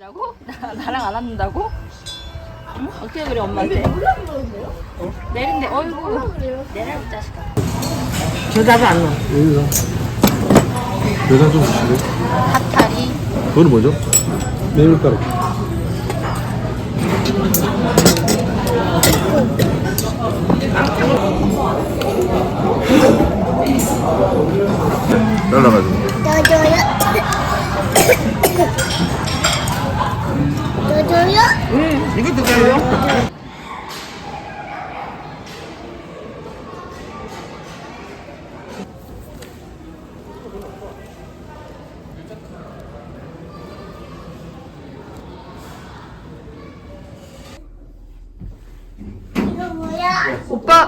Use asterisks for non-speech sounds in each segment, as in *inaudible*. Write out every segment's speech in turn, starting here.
라고? 나, 나랑 안 왔는다고? 응? 어떻게 그래 엄마한테? 내린대 어이구 내려 이 자식아 겨자도 안 넣어. 여기서 여자 좀 주시네 핫타리 그거는 뭐죠? 메밀가루 잘라가지고? 너줘요? 뭐야? 오빠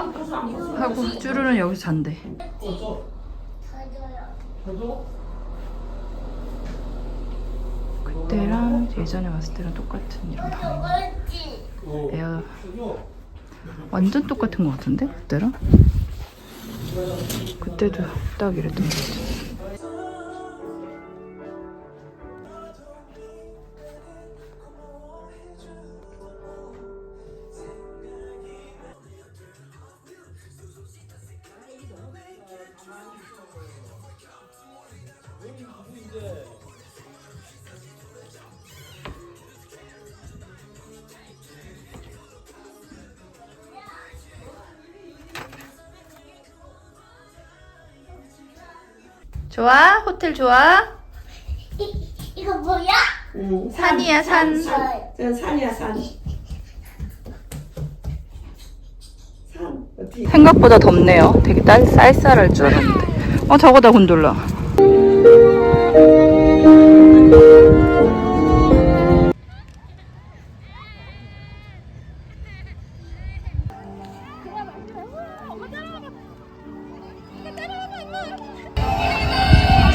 하고 쭈루는 여기서 잔대 너줘요. 그때랑 예전에 왔을 때랑 똑같은 이런 방. 에어 완전 똑같은 것 같은데 그때랑? 그때도 딱 이랬던 것 같아 좋아? 호텔 좋아? 이, *laughs* 이거 뭐야? 응, 산이야 산저 산이야, 산. 산. 어떻게. 생각보다 덥네요 되게 딸, 쌀쌀할 줄 알았는데 어 저거 다 곤돌라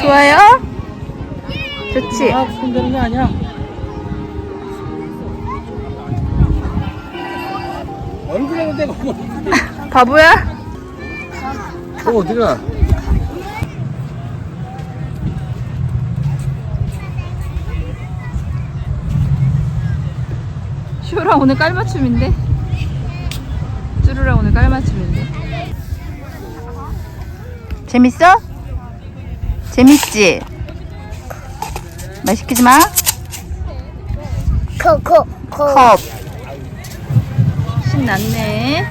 좋아요? 좋지? 아, 손대는 게 아니야. 얼굴에 대고 뭐. *laughs* 바보야? 어 어디가? 슈라 오늘 깔맞춤인데? 쭈루라 오늘 깔맞춤인데? 재밌어? 재밌지? 말 시키지 마. 코코 코. 컵. 신났네.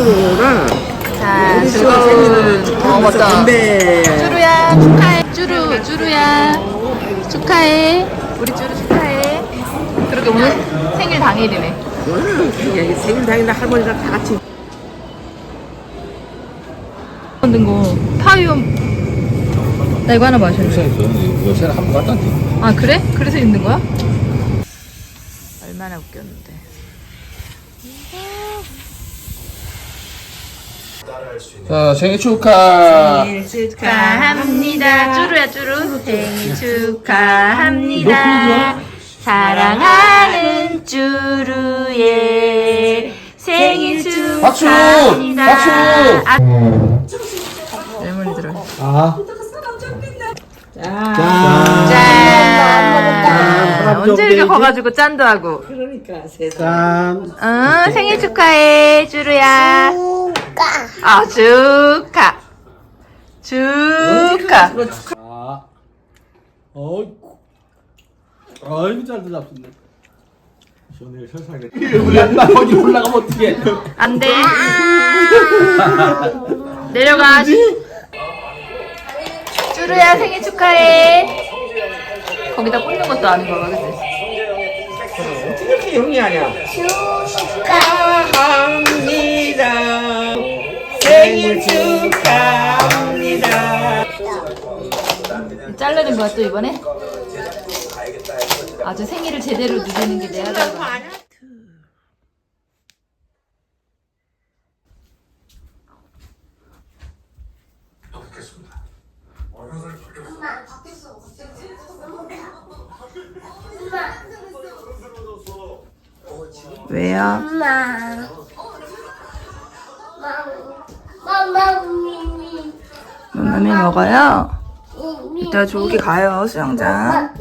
18호가. 자, 우리 즐거운 어, 축하하면서 맞다. 건배. 쭈루야 축하해. 쭈루, 쭈루야 축하해. 우리 쭈루 축하해. 그렇게 오늘 생일 당일이네. 응, 그게 생일 당일날 할머니랑 다 같이. 만든 거 파이움. 나 이거 하나 마셔. 요새는 한번 갖다 놨지 아 그래? 그래서 있는 거야? 얼마나 웃겼는데. 자 생일 축하 생일 축하합니다. 쭈루야 쭈루 생일 축하합니다. 사랑하는 쭈루의 생일 박수! 축하합니다. 박수! 아. 아 자. 짠. 언제 이렇게 커가지고 짠도 하고. 그러니까 세상. 응 생일 축하해 쭈루야. 아 축하. 축하. 아, 어이구, 아이고 잘들 잡수네. 시원하게 설사하게. 우리 거기 올라가면 어떡해? 안 돼. 내려가. 쭈루야 생일 축하해. 거기다 꽂는 것도 아는 거봐, 그치? 어떻게 이렇게 영리하냐? 축하합니다. 생일 축하합니다. 자르는 거야, 또 이번에? 아주 생일을 제대로 누리는 게내 아들. 왜요? 엄마. 맘마미 먹어요? 이따 조기 가요 수영장.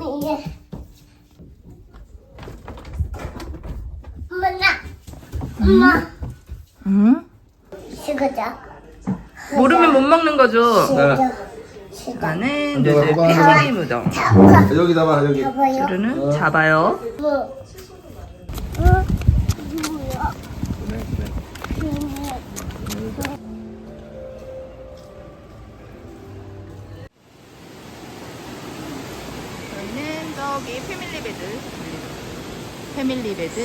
엄마, 나. 엄마. 응? 식어자. 모르면 못 먹는 거죠 식어. 나는 이거 누들. 패밀리 무덤 잡아. 여기다 봐 여기. 잡아요. 쭈루는 잡아요 뭐. 베드 패밀리 베드.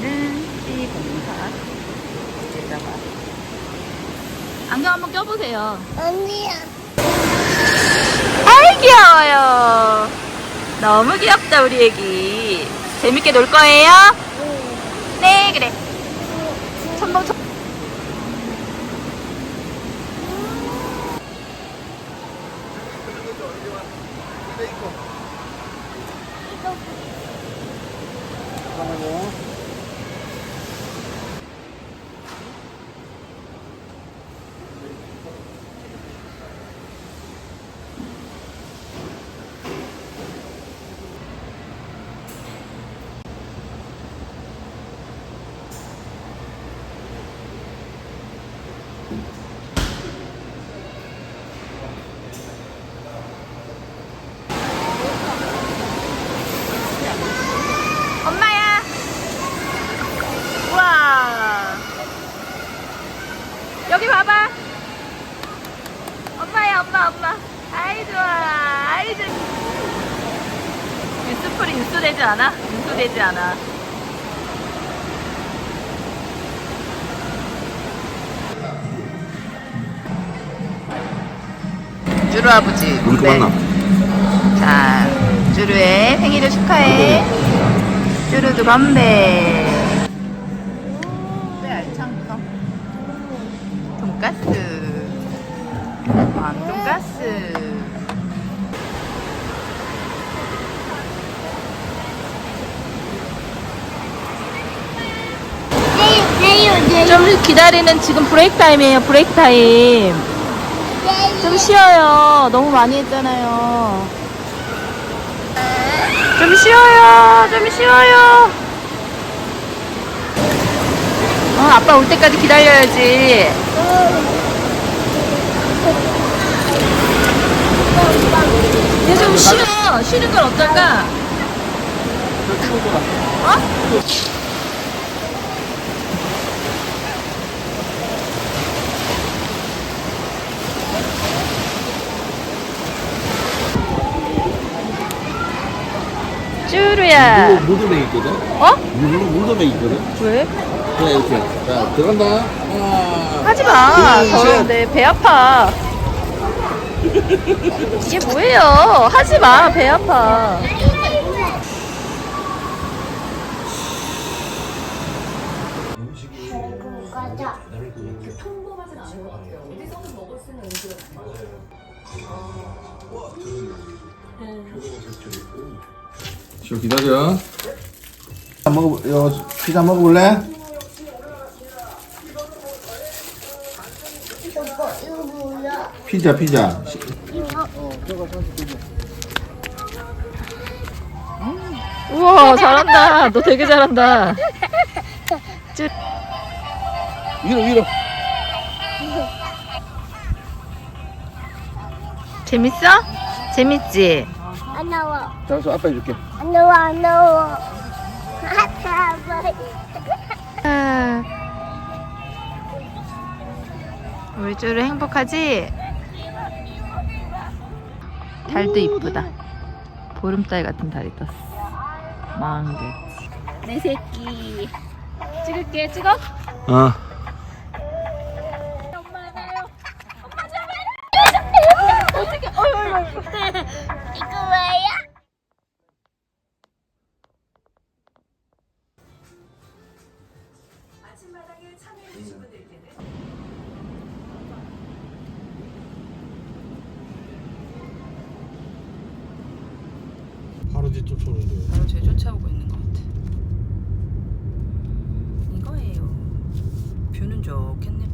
저희는 C04 여기다가. 안경 한번 껴보세요. 언니야. 아이 귀여워요. 너무 귀엽다 우리 애기. 재밌게 놀 거예요? 네 그래 첨벙 첨 엄마야 우와 여기 봐봐 엄마야 엄마 엄마 아이 좋아 아이 좋아 뉴스풀이 뉴스되지 뉴스되지 않아 쭈루 아버지 우리 거 네. 자, 쭈루의 생일을 축하해. 쭈루도 건배. 기다리는 지금 브레이크 타임이에요, 브레이크 타임. 좀 쉬어요. 너무 많이 했잖아요. 좀 쉬어요. 좀 쉬어요. 어, 아빠 올 때까지 기다려야지. 이제 좀 쉬어. 쉬는 건 어떨까? 어? 쭈루야. 물도백 있거든. 어? 물 물도백 있거든. 왜? 그냥 이렇게. 자 들어간다. 하나. 하지 마. 둘, 셋. 더러운데 배 아파. 이게 뭐예요? 하지 마. 배 아파. 기다려. 먹어, 요 피자 먹어볼래? 이거, 이거 뭐야? 피자, 피자. 이거, 우와, 잘한다. 너 되게 잘한다. 위로, 위로. 재밌어? 재밌지? 안 나와. 잠시 아빠 해줄게. 안 나와, 안 나와. 아빠, 아. 우리 쭈루 행복하지? 달도 이쁘다. 보름달 같은 달이 떴어. 망개. 내 새끼. 찍을게, 찍어? 어. 어디 쫓아오는데? 바로 제 쫓아오고 있는 것 같아. 이거예요. 뷰는 좋겠네.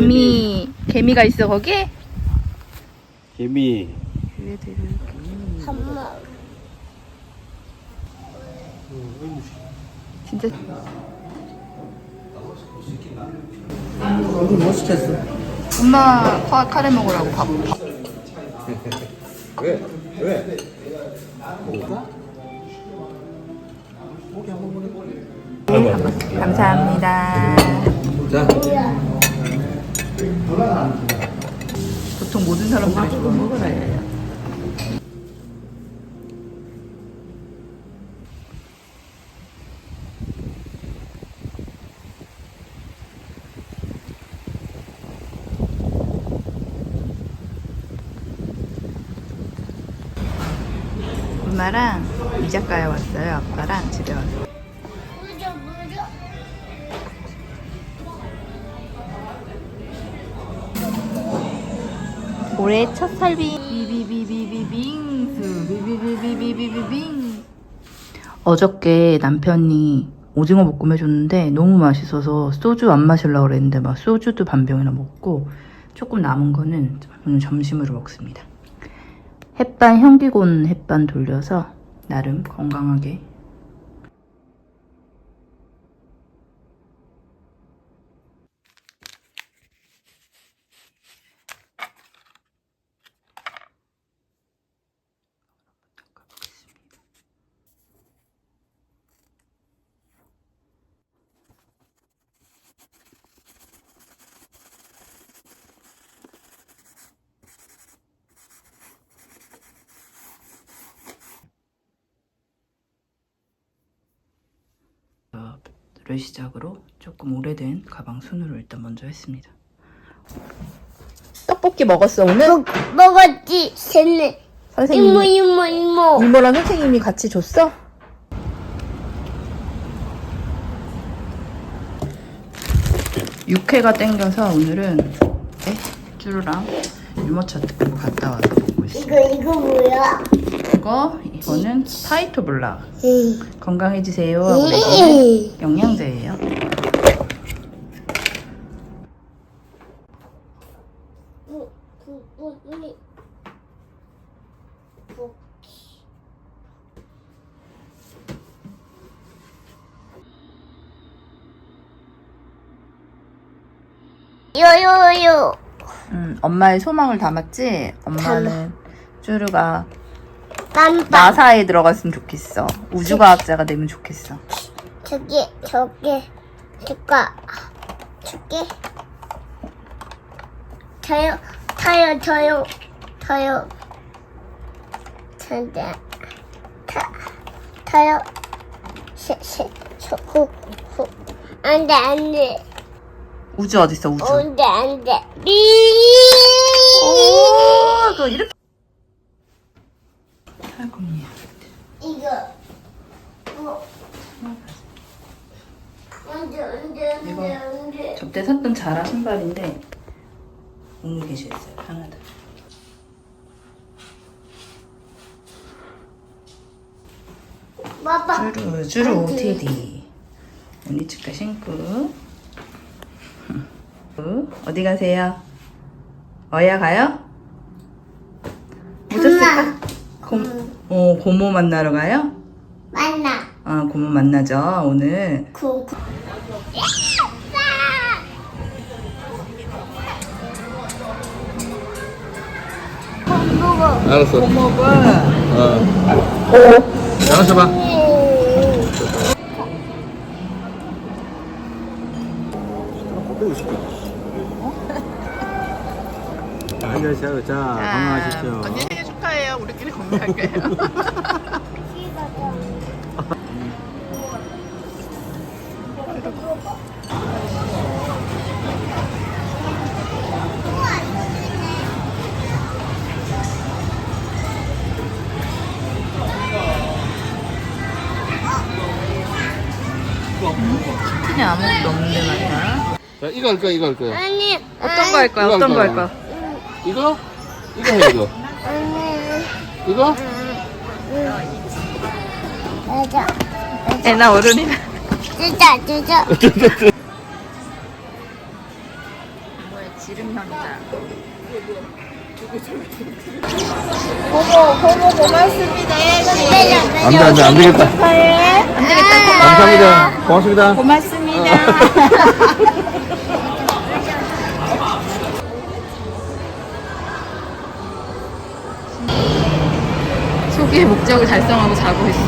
개미. 개미 개미가 있어 거기? 개미. 엄마. 진짜 얼굴 못 시켰어. 엄마 카, 카레 먹으라고 밥. 밥. 왜? 왜? 먹을까? 감사합니다. 자. 보통 모든 사람들이 이거 먹어라. 야. 엄마랑 이자카야 왔어요. 아빠랑 집에 왔어. 물 올해 첫 살비. 비비비비비빙수. 비비비비비비빙. 어저께 남편이 오징어 볶음 해줬는데 너무 맛있어서 소주 안 마시려고 그랬는데 막 소주도 반 병이나 먹고 조금 남은 거는 오늘 점심으로 먹습니다. 햇반 현기곤 햇반 돌려서 나름 건강하게 를 시작으로 조금 오래된 가방 순으로 일단 먼저 했습니다. 떡볶이 먹었어 오늘? 먹 먹었지. 이모 선생님이 이모 이모. 이모랑 선생님이 같이 줬어? 육회가 땡겨서 오늘은 네, 쭈루랑 유모차 듣고 갔다 와서 먹고 있어. 이거 이거 뭐야? 이거 이거는 파이토 블락. 응. 건강해지세요. 하고 이거는 응. 영양제예요. 요요요. 음, 엄마의 소망을 담았지. 엄마는 쭈루가 빰빰. 나사에 들어갔으면 좋겠어. 우주과학자가 되면 좋겠어. 저기 저기 저가 저기 저요 저요 저요 저요 저데 타 저요 셋셋호호 안돼 안돼 우주 어딨어 우주? 안돼 안돼 미 오, 너 이렇게. 살금이야. 이거 어 안돼 안돼 안돼 안돼 저때 샀던 자라 신발인데 오늘 계시겠어요 하나도. 봐봐 주루 주루 OTD. 언니치카 신고. 어, *laughs* 어디 가세요? 어야 가요? 오셨을까? 고, 어, 고모 만나러 가요? 만나 아, 고모 만나죠, 오늘. 구 알았어. 고모분. 어. 나가서 봐. 안녕하세요. 자, 건강하십시오. 그냥 아무것도 없는데 말이야. 자, 이거 할까 이거 할까 아니. 어떤 거 할까요? 이거 어떤 거 할까요? 이거? 이거 해 이거. 이거? 맞아. 애나 어른이나. 진짜 진짜. 뭐야 지름 현장. 안돼 안 돼 안 되겠다 안 되겠다. 감사합니다 고맙습니다 고맙습니다. *laughs* 소비의 목적을 달성하고 자고 있어.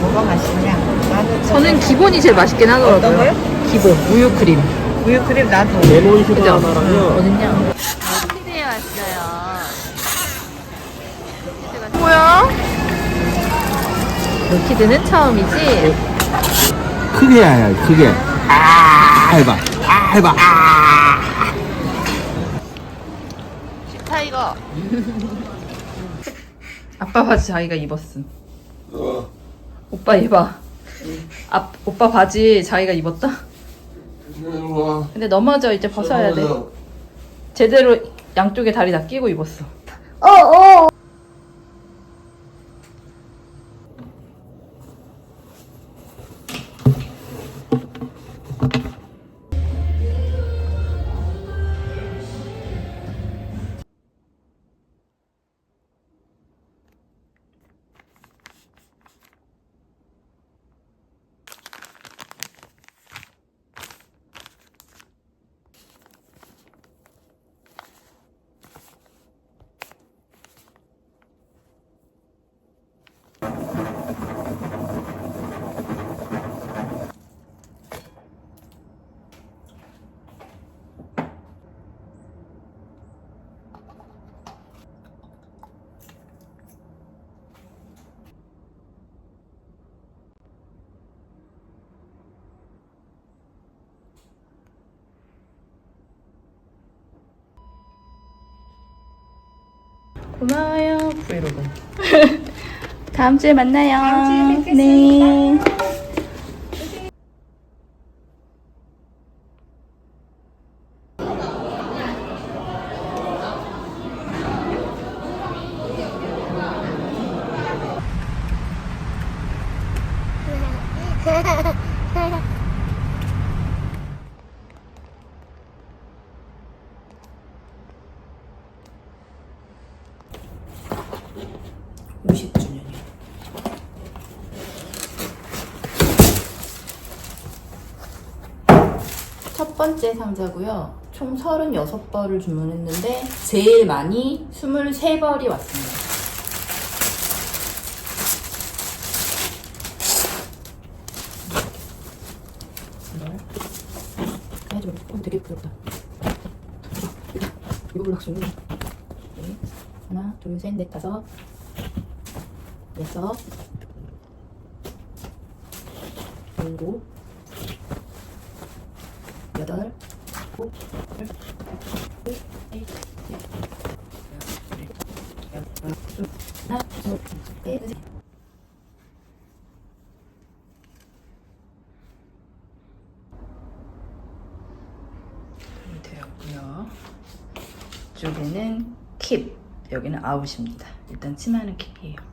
뭐가 맛있냐? 나는 저는 기본이 제일 맛있긴 하더라고요. 어떤 거요? 기본 우유 크림. 우유 크림 나도. 레몬 슈가 그죠? 하나랑요 어딨냐? 키드에 왔어요. 뭐야? 키드는 처음이지? 크게 해야 크게 아 해봐 아 해봐 아 타이거. 아빠 바지 자기가 입었음. 오빠 입어. 아, 오빠 바지 자기가 입었다? 근데 넘어져 이제 벗어야 돼. 와 제대로 양쪽에 다리 다 끼고 입었어. 어 어. 고마워요 브이로그. *laughs* 다음 주에 만나요. 다음 주에 뵙겠습니다. 네. 첫 번째 상자고요. 총 36벌을 주문했는데 제일 많이 23벌이 왔습니다. 어, 되게 부럽다. 이거 불락수. 네. 하나, 둘, 셋, 넷, 다섯, 여섯, 일곱, 여덟, 셋, 넷. 되었고요. 이쪽에는 킵, 여기는 아웃입니다. 일단 치마는 킵이에요.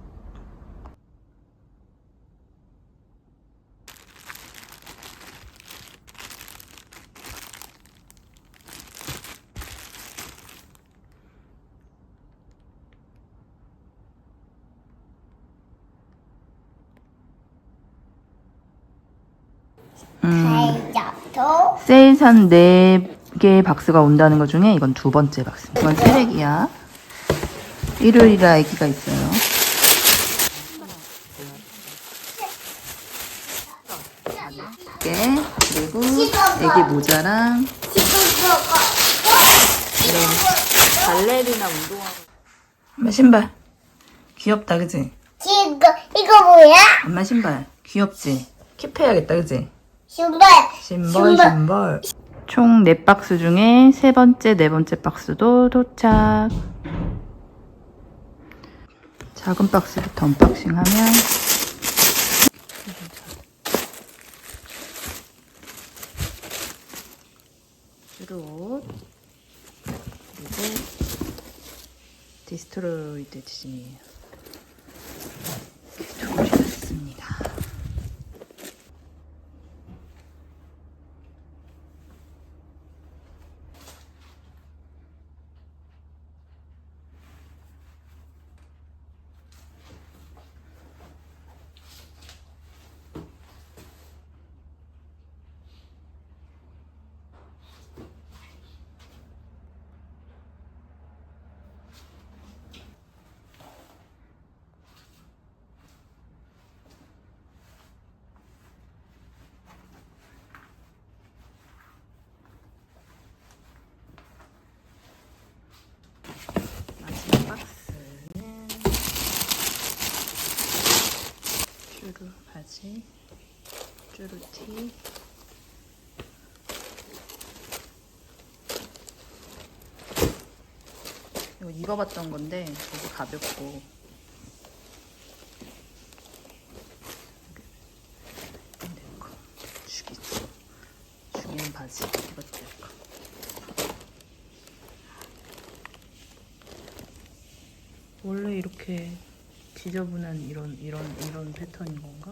세일산 4개의 박스가 온다는 것 중에 이건 두 번째 박스. 이건 쓰레기야. 일요일이라 아기가 있어요. 개 그리고 애기 모자랑 이런 발레리나 운동화. 엄마 신발. 귀엽다, 그지? 지금 이거 뭐야? 엄마 신발. 귀엽지? 킵해야겠다, 그지? 신발. 신발, 신발. 총 4박스 중에 세 번째, 네 번째 박스도 도착. 자, 작은 박스부터 언박싱 하면 주롯 그리고 디스트로이드 디즈니예요. 이렇게 준비했습니다. 마지막 박스는 쭈루 바지, 쭈루티, 이거 입어봤던 건데 되게 가볍고. 죽이는 바지 이것도. 원래 이렇게 지저분한 이런 이런 이런 패턴인 건가?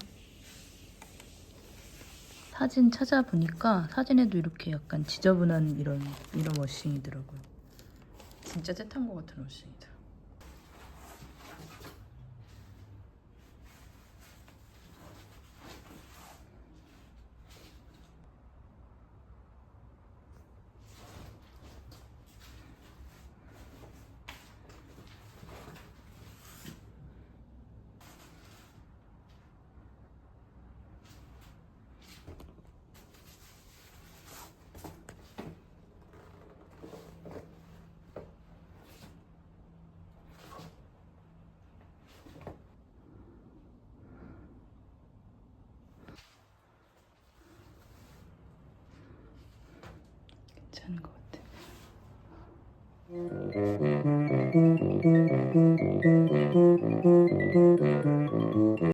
사진 찾아보니까 사진에도 이렇게 약간 지저분한 이런 이런 워싱이더라고요. 진짜 째탄 것 같은 워싱이다. 괜찮은 것 같아.